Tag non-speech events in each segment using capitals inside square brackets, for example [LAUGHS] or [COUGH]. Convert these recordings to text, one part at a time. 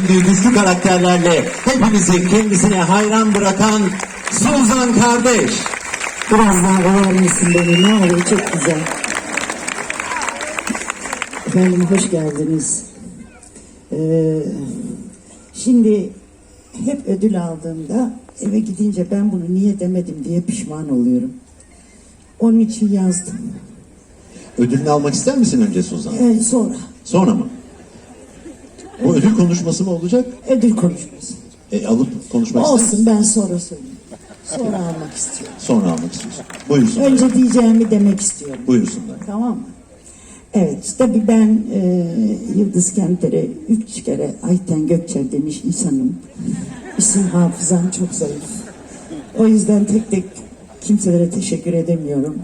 Güçlü karakterlerle hepimizi kendisine hayran bırakan Suzan kardeş. Biraz daha ovar mısın beni ne olur çok güzel. Efendim hoş geldiniz. Ee, şimdi hep ödül aldığımda eve gidince ben bunu niye demedim diye pişman oluyorum. Onun için yazdım. Ödülünü almak ister misin önce Suzan? Ee, sonra Sonra mı? Bu ödül konuşması mı olacak? ödül konuşması. E, alıp konuşmak ister misin? Olsun ben sonra söyleyeyim. Sonra almak istiyorum. Sonra almak istiyorsun. Buyursunlar. Önce diyeceğimi demek istiyorum. Buyursunlar. Tamam mı? Evet, tabii ben e, Yıldız Kenter'e üç kere Ayten Gökçer demiş insanım. İsim hafızam çok zayıf. O yüzden tek tek kimselere teşekkür edemiyorum.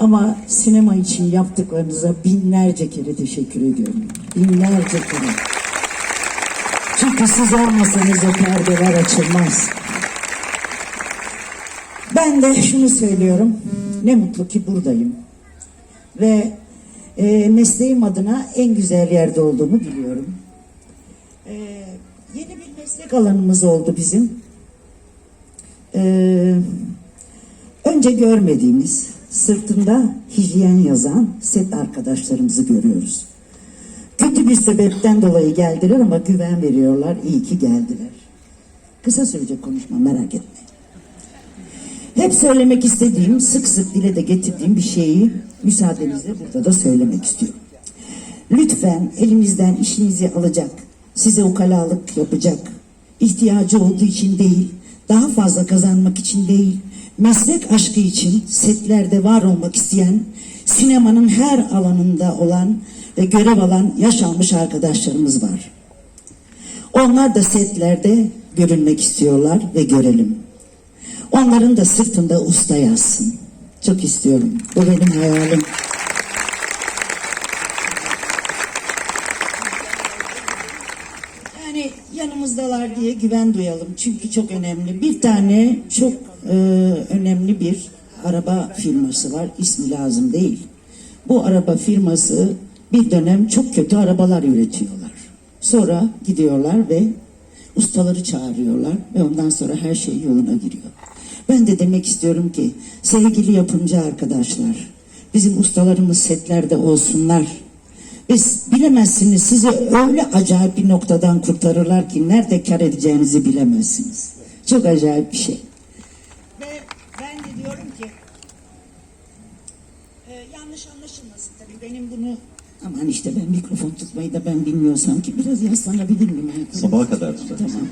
Ama sinema için yaptıklarınıza binlerce kere teşekkür ediyorum. Binlerce kere. Çünkü siz olmasanız o perdeler açılmaz. Ben de şunu söylüyorum. Ne mutlu ki buradayım ve e, mesleğim adına en güzel yerde olduğumu biliyorum. E, yeni bir meslek alanımız oldu bizim. E, önce görmediğimiz, sırtında hijyen yazan set arkadaşlarımızı görüyoruz. Kötü bir sebepten dolayı geldiler ama güven veriyorlar. İyi ki geldiler. Kısa sürecek konuşma merak etmeyin. Hep söylemek istediğim, sık sık dile de getirdiğim bir şeyi müsaadenizle burada da söylemek istiyorum. Lütfen elinizden işinizi alacak, size ukalalık yapacak, ihtiyacı olduğu için değil, daha fazla kazanmak için değil, meslek aşkı için setlerde var olmak isteyen, sinemanın her alanında olan görev alan yaş almış arkadaşlarımız var. Onlar da setlerde görünmek istiyorlar ve görelim. Onların da sırtında usta yazsın. Çok istiyorum. Bu benim hayalim. Yani yanımızdalar diye güven duyalım. Çünkü çok önemli. Bir tane çok e, önemli bir araba firması var. İsmi lazım değil. Bu araba firması bir dönem çok kötü arabalar üretiyorlar. Sonra gidiyorlar ve ustaları çağırıyorlar ve ondan sonra her şey yoluna giriyor. Ben de demek istiyorum ki sevgili yapımcı arkadaşlar, bizim ustalarımız setlerde olsunlar. Biz bilemezsiniz sizi öyle acayip bir noktadan kurtarırlar ki nerede kar edeceğinizi bilemezsiniz. Çok acayip bir şey. Ve ben de diyorum ki e, yanlış anlaşılmasın tabii benim bunu aman işte ben mikrofon tutmayı da ben bilmiyorsam ki biraz yaslanabilir miyim? Sabaha kadar tutar. Tamam.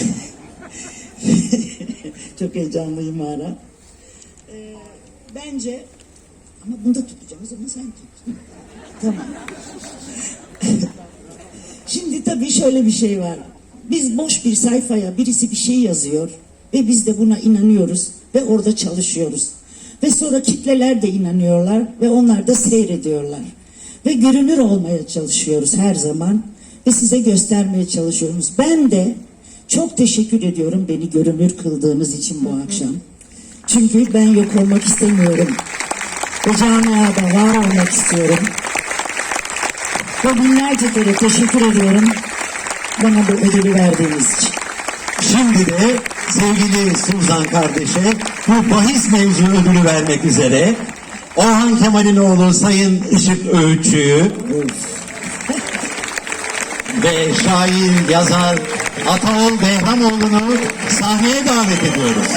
[LAUGHS] Çok heyecanlıyım hala. Ee, bence ama bunu da tutacağız ama sen tut. tamam. [LAUGHS] Şimdi tabii şöyle bir şey var. Biz boş bir sayfaya birisi bir şey yazıyor ve biz de buna inanıyoruz ve orada çalışıyoruz. Ve sonra kitleler de inanıyorlar ve onlar da seyrediyorlar. Ve görünür olmaya çalışıyoruz her zaman ve size göstermeye çalışıyoruz. Ben de çok teşekkür ediyorum beni görünür kıldığınız için bu akşam. Çünkü ben yok olmak istemiyorum. Bu camiada var olmak istiyorum. Ve binlerce kere teşekkür ediyorum bana bu ödülü verdiğiniz için. Şimdi de sevgili Suzan kardeşe bu bahis mevzu ödülü vermek üzere Orhan Kemal'in oğlu Sayın Işık Öğütçü'yü ve şair, yazar Ataol Behramoğlu'nu sahneye davet ediyoruz.